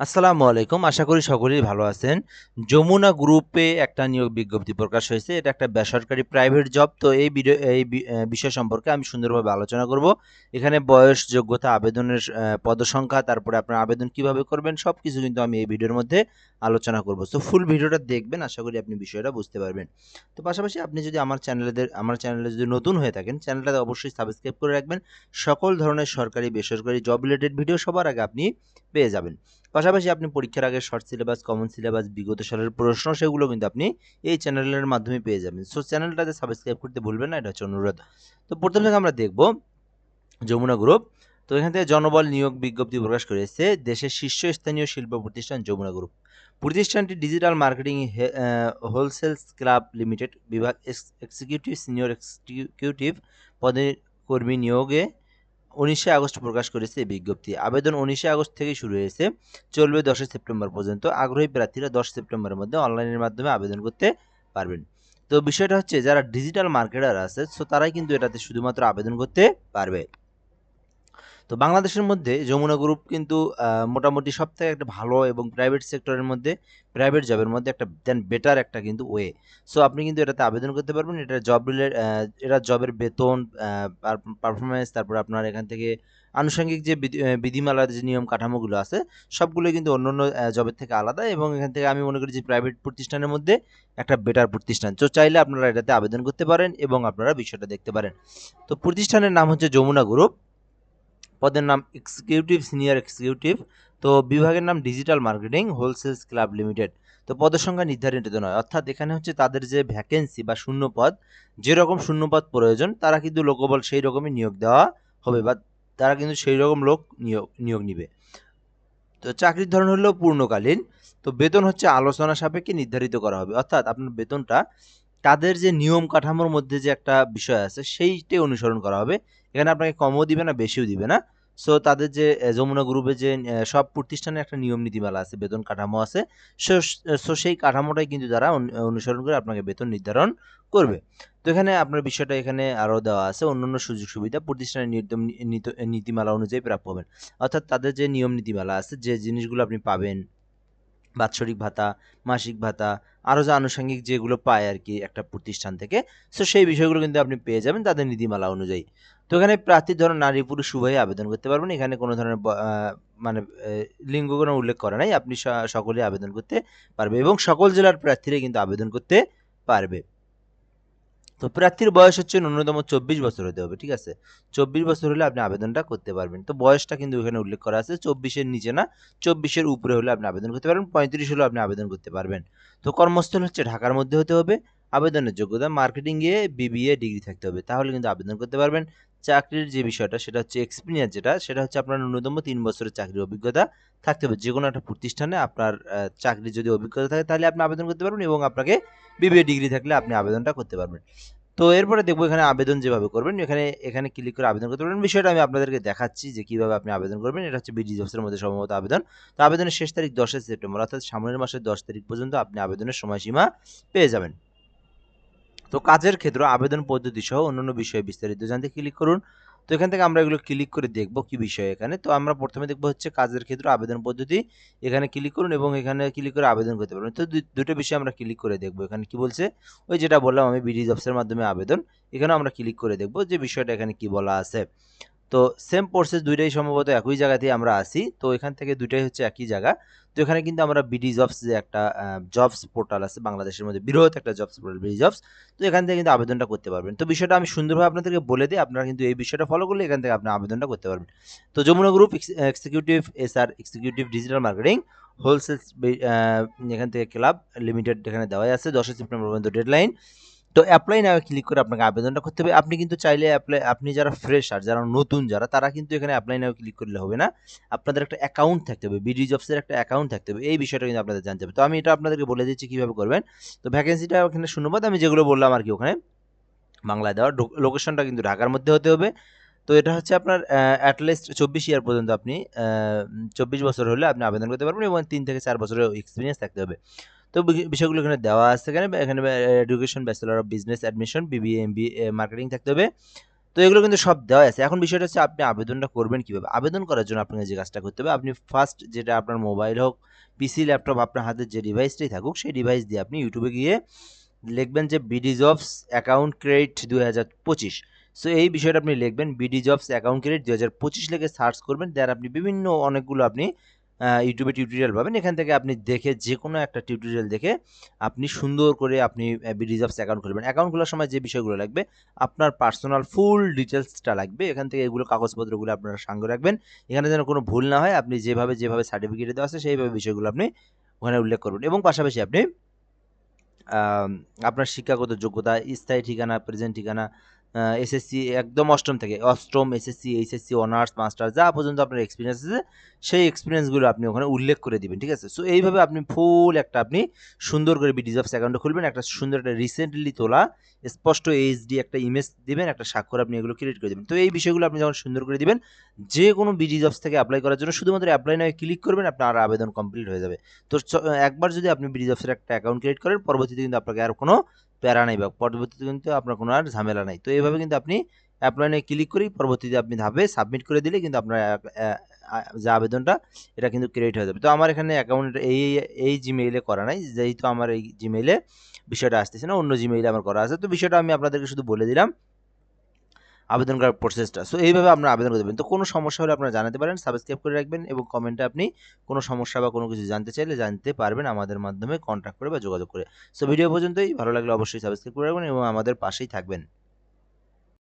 আসসালামু আলাইকুম। আশা করি সকলেই ভালো আছেন। যমুনা গ্রুপে একটা নিয়োগ বিজ্ঞপ্তি প্রকাশ হয়েছে। এটা একটা বেসরকারি প্রাইভেট জব তো এই ভিডিও এই বিষয় সম্পর্কে আমি সুন্দরভাবে আলোচনা করব। এখানে বয়স, যোগ্যতা, আবেদনের পদসংখ্যা, তারপরে আপনার আবেদন কীভাবে করবেন সব কিছু কিন্তু আমি এই ভিডিওর মধ্যে আলোচনা করব। তো ফুল ভিডিওটা দেখবেন, আশা করি আপনি বিষয়টা বুঝতে পারবেন। তো পাশাপাশি আপনি যদি আমার চ্যানেলেদের আমার চ্যানেলে যদি নতুন হয়ে থাকেন চ্যানেলটাতে অবশ্যই সাবস্ক্রাইব করে রাখবেন। সকল ধরনের সরকারি, বেসরকারি জব রিলেটেড ভিডিও সবার আগে আপনি পেয়ে যাবেন। পাশাপাশি আপনি পরীক্ষার আগে শর্ট সিলেবাস কমন সিলেবাস বিগত সালের প্রশ্ন, সেগুলো কিন্তু আপনি এই চ্যানেলের মাধ্যমে পেয়ে যাবেন। সো চ্যানেলটাতে সাবস্ক্রাইব করতে ভুলবেন না, এটা হচ্ছে অনুরোধ। তো প্রথম থেকে আমরা দেখব যমুনা গ্রুপ তো এখান থেকে জনবল নিয়োগ বিজ্ঞপ্তি প্রকাশ করেছে দেশের শীর্ষস্থানীয় শিল্প প্রতিষ্ঠান যমুনা গ্রুপ প্রতিষ্ঠানটি digital marketing wholesales club limited বিভাগ এক্সিকিউটিভ সিনিয়র এক্সিকিউটিভ পদে কর্মী নিয়োগে উনিশে আগস্ট প্রকাশ করেছে এই বিজ্ঞপ্তি। আবেদন উনিশে আগস্ট থেকে শুরু হয়েছে, চলবে দশই সেপ্টেম্বর পর্যন্ত। আগ্রহী প্রার্থীরা দশ সেপ্টেম্বরের মধ্যে অনলাইনের মাধ্যমে আবেদন করতে পারবেন। তো বিষয়টা হচ্ছে, যারা ডিজিটাল মার্কেটার আছে সো তারাই কিন্তু এটাতে শুধুমাত্র আবেদন করতে পারবে। তো বাংলাদেশের মধ্যে যমুনা গ্রুপ কিন্তু মোটামুটি সব থেকে একটা ভালো এবং প্রাইভেট সেক্টরের মধ্যে প্রাইভেট জবের মধ্যে একটা দেন বেটার একটা কিন্তু ওয়ে সো আপনি কিন্তু এটাতে আবেদন করতে পারবেন, এটা জব রিলেট এটা জবের বেতন পারফরমেন্স তারপর আপনার এখান থেকে আনুষঙ্গিক যে বিধি- বিধিমালার যে নিয়ম কাঠামোগুলো আছে সবগুলো কিন্তু অন্য অন্য জবের থেকে আলাদা এবং এখান থেকে আমি মনে করি যে প্রাইভেট প্রতিষ্ঠানের মধ্যে একটা বেটার প্রতিষ্ঠান। তো চাইলে আপনারা এটাতে আবেদন করতে পারেন এবং আপনারা বিষয়টা দেখতে পারেন। তো প্রতিষ্ঠানের নাম হচ্ছে যমুনা গ্রুপ পদের নাম এক্সিকিউটিভ সিনিয়র এক্সিকিউটিভ তো বিভাগের নাম digital marketing wholesales club limited তো পদের সংখ্যা নির্ধারিত নয়। অর্থাৎ এখানে হচ্ছে তাদের যে ভ্যাকেন্সি বা শূন্য পদ, যেরকম শূন্য পদ প্রয়োজন, তারা কিন্তু লোকবল সেই রকমই নিয়োগ দেওয়া হবে বা তারা কিন্তু সেই রকম লোক নিয়োগ নিয়োগ নিবে। তো চাকরির ধরন হলো পূর্ণকালীন। তো বেতন হচ্ছে আলোচনা সাপেক্ষে নির্ধারিত করা হবে। অর্থাৎ আপনার বেতনটা তাদের যে নিয়ম কাঠামোর মধ্যে যে একটা বিষয় আছে সেইটাই অনুসরণ করা হবে। এখানে আপনাকে কমও দিবে না, বেশিও দিবে না। সো তাদের যে যমুনা গ্রুপে যে সব প্রতিষ্ঠানে একটা নিয়ম নীতিমালা আছে, বেতন কাঠামো আছে। সো সেই কাঠামোটাই কিন্তু তারা অনু- অনুসরণ করে আপনাকে বেতন নির্ধারণ করবে। তো এখানে আপনার বিষয়টা এখানে আরও দেওয়া আছে, অন্যান্য সুযোগ সুবিধা প্রতিষ্ঠানের নীত- নীতিমালা অনুযায়ী প্রাপ্য হবেন। অর্থাৎ তাদের যে নিয়ম নীতিমালা আছে, যে জিনিসগুলো আপনি পাবেন বাৎসরিক ভাতা, মাসিক ভাতা আরও যে আনুষঙ্গিক যেগুলো পায় আর কি একটা প্রতিষ্ঠান থেকে। সো সেই বিষয়গুলো কিন্তু আপনি পেয়ে যাবেন তাদের নীতিমালা অনুযায়ী। তো এখানে প্রার্থীর ধরুন নারী পুরুষ উভয়ে আবেদন করতে পারবেন। এখানে কোনো ধরনের মানে লিঙ্গ কোনো উল্লেখ করে নাই। আপনি সকলে আবেদন করতে পারবে এবং সকল জেলার প্রার্থীরাই কিন্তু আবেদন করতে পারবে। তো প্রার্থীর বয়স হচ্ছে ন্যূনতম চব্বিশ বছর হতে হবে, ঠিক আছে? চব্বিশ বছর হলে আপনি আবেদনটা করতে পারবেন। তো বয়সটা কিন্তু এখানে উল্লেখ করা আছে, চব্বিশের নিচে না, চব্বিশের উপরে হলে আপনি আবেদন করতে পারবেন, পঁয়ত্রিশ হলেও আপনি আবেদন করতে পারবেন। তো কর্মস্থল হচ্ছে ঢাকার মধ্যে হতে হবে, আবেদনের যোগ্যতা মার্কেটিংয়ে বিবিএ ডিগ্রি থাকতে হবে, তাহলে কিন্তু আবেদন করতে পারবেন। চাকরির যে বিষয়টা, সেটা হচ্ছে এক্সপিরিয়েন্স যেটা, সেটা হচ্ছে আপনার ন্যূনতম তিন বছরের চাকরির অভিজ্ঞতা থাকতে হবে। যে কোনো একটা প্রতিষ্ঠানে আপনার চাকরির যদি অভিজ্ঞতা থাকে, তাহলে আপনি আবেদন করতে পারবেন এবং আপনাকে বিবিএ ডিগ্রি থাকলে আপনি আবেদনটা করতে পারবেন। তো এরপরে দেখব এখানে আবেদন যেভাবে করবেন, এখানে এখানে ক্লিক করে আবেদন করতে পারবেন। বিষয়টা আমি আপনাদেরকে দেখাচ্ছি যে কীভাবে আপনি আবেদন করবেন। এটা হচ্ছে বিডি জবসের মধ্যে সম্ভবত আবেদন। তো আবেদনের শেষ তারিখ দশই সেপ্টেম্বর, অর্থাৎ সামনের মাসের দশ তারিখ পর্যন্ত আপনি আবেদনের সময়সীমা পেয়ে যাবেন। তো কাজের ক্ষেত্র আবেদন পদ্ধতি সহ অন্যান্য বিষয়ে বিস্তারিত জানতে ক্লিক করুন। তো এখান থেকে আমরা এগুলো ক্লিক করে দেখব কি বিষয় এখানে। তো আমরা প্রথমে দেখব হচ্ছে কাজের ক্ষেত্রে, আবেদন পদ্ধতি, এখানে ক্লিক করুন এবং এখানে ক্লিক করে আবেদন করতে পারবেন। তো দুটো বিষয় আমরা ক্লিক করে দেখব। এখানে কি বলছে? ওই যেটা বললাম আমি বিডি জবসের মাধ্যমে আবেদন এখানে আমরা ক্লিক করে দেখব যে বিষয়টা এখানে কি বলা আছে। তো সেম প্রসেস দুইটাই সম্ভবত একই জায়গাতেই আমরা আসি তো এখান থেকে দুইটাই হচ্ছে একই জায়গা। তো এখানে কিন্তু আমরা বিডি জবস যে একটা জবস পোর্টাল আছে, বাংলাদেশের মধ্যে বৃহৎ একটা জবস পোর্টাল বিডি জবস তো এখান থেকে কিন্তু আবেদনটা করতে পারবেন। তো বিষয়টা আমি সুন্দরভাবে আপনাদেরকে বলে দিই, আপনারা কিন্তু এই বিষয়টা ফলো করলে এখান থেকে আপনি আবেদনটা করতে পারবেন। তো Jamuna group executive S R executive digital marketing wholesale এখান থেকে ক্লাব লিমিটেড এখানে দেওয়াই আছে, দশই সেপ্টেম্বর পর্যন্ত ডেডলাইন তো অ্যাপ্লাই নাও ক্লিক করে আপনাকে আবেদনটা করতে হবে। আপনি কিন্তু চাইলে অ্যাপ্লাই আপনি যারা ফ্রেশ আর যারা নতুন যারা, তারা কিন্তু এখানে অ্যাপ্লাই নাও ক্লিক করলে হবে না। আপনাদের একটা অ্যাকাউন্ট থাকতে হবে বিডি জবসের একটা অ্যাকাউন্ট থাকতে হবে। এই বিষয়টা কিন্তু আপনাদের জানতে হবে। তো আমি এটা আপনাদেরকে বলে দিচ্ছি কীভাবে করবেন। তো ভ্যাকেন্সিটা ওখানে শূন্যপদ আমি যেগুলো বললাম আর কি ওখানে বাংলায় দেওয়া লোকেশনটা কিন্তু ঢাকার মধ্যে হতে হবে। তো এটা হচ্ছে আপনার অ্যাটলিস্ট চব্বিশ ইয়ার পর্যন্ত আপনি চব্বিশ বছর হলে আপনি আবেদন করতে পারবেন এবং তিন থেকে চার বছরের এক্সপিরিয়েন্স থাকতে হবে। তো বিষয়গুলো এখানে দেওয়া আছে এখানে এখানে education bachelor of business admission BBA B marketing থাকতে হবে। তো এগুলো কিন্তু সব দেওয়া আছে। এখন বিষয়টা হচ্ছে আপনি আবেদনটা করবেন কীভাবে? আবেদন করার জন্য আপনাকে যে কাজটা করতে হবে, আপনি ফার্স্ট যেটা আপনার মোবাইল হোক পিসি ল্যাপটপ আপনার হাতে যে ডিভাইসটাই থাকুক, সেই ডিভাইস দিয়ে আপনি ইউটিউবে গিয়ে লিখবেন যে বিডি জবস অ্যাকাউন্ট ক্রেডিট দুই হাজার পঁচিশ। সো এই বিষয়টা আপনি লিখবেন বিডি জবস অ্যাকাউন্ট ক্রেডিট দুই হাজার পঁচিশ লিখে সার্চ করবেন দেন আপনি বিভিন্ন অনেকগুলো আপনি ইউটিউবে টিউটোরিয়াল পাবেন। এখান থেকে আপনি দেখে যে কোনো একটা টিউটোরিয়াল দেখে আপনি সুন্দর করে আপনি জবস অ্যাকাউন্ট খুলবেন। অ্যাকাউন্ট খোলার সময় যে বিষয়গুলো লাগবে, আপনার পার্সোনাল ফুল ডিটেলসটা লাগবে। এখান থেকে এগুলো কাগজপত্রগুলো আপনারা সঙ্গে রাখবেন। এখানে যেন কোনো ভুল না হয়, আপনি যেভাবে যেভাবে সার্টিফিকেট দেওয়া আছে, সেইভাবে বিষয়গুলো আপনি ওখানে উল্লেখ করবেন। এবং পাশাপাশি আপনি আপনার শিক্ষাগত যোগ্যতা, স্থায়ী ঠিকানা প্রেজেন্ট ঠিকানা এসএসসি একদম অষ্টম থেকে, অষ্টম এসএসসি এইচএসসি অনার্স মাস্টার যা পর্যন্ত আপনার এক্সপিরিয়েন্স আছে, সেই এক্সপিরিয়েন্সগুলো আপনি ওখানে উল্লেখ করে দিবেন, ঠিক আছে? সো এইভাবে আপনি ফুল একটা আপনি সুন্দর করে বিডি জবস অ্যাকাউন্টে খুলবেন, একটা সুন্দর একটা রিসেন্টলি তোলা, স্পষ্ট এইচডি একটা ইমেজ দিবেন, একটা স্বাক্ষর আপনি এগুলো ক্রিয়েট করে দেবেন। তো এই বিষয়গুলো আপনি যখন সুন্দর করে দিবেন যে কোনো বিডি জবস থেকে অ্যাপ্লাই করার জন্য শুধুমাত্র অ্যাপ্লাই নয় ক্লিক করবেন, আপনার আবেদন কমপ্লিট হয়ে যাবে। তো একবার যদি আপনি বিডি জবসের একটা অ্যাকাউন্ট ক্রিয়েট করেন, পরবর্তীতে কিন্তু আপনাকে আর কোনো প্যারা নাই বা পরবর্তীতে কিন্তু আপনার কোনো আর ঝামেলা নাই। তো এইভাবে কিন্তু আপনি অ্যাপ্লাইনে ক্লিক করেই পরবর্তীতে আপনি ধাপে সাবমিট করে দিলে কিন্তু আপনার যে আবেদনটা, এটা কিন্তু ক্রিয়েট হয়ে যাবে। তো আমার এখানে অ্যাকাউন্ট এই এই জিমেইলে করা নাই। যেহেতু আমার এই জিমেইলে বিষয়টা আসতেছে না, অন্য জিমেইলে আমার করা আছে। তো বিষয়টা আমি আপনাদেরকে শুধু বলে দিলাম। আবেদন করার প্রসেসটা সো এইভাবে আপনারা আবেদন করতে পারেন তো কোনো সমস্যা হলে আপনারা জানাতে পারেন সাবস্ক্রাইব করে রাখবেন এবং কমেন্টে আপনি কোনো সমস্যা বা কোনো কিছু জানতে চাইলে জানতে পারবেন আমাদের মাধ্যমে কন্ট্যাক্ট করে বা যোগাযোগ করে। সো ভিডিও পর্যন্তই। ভালো লাগলে অবশ্যই সাবস্ক্রাইব করে রাখবেন এবং আমাদের পাশেই থাকবেন।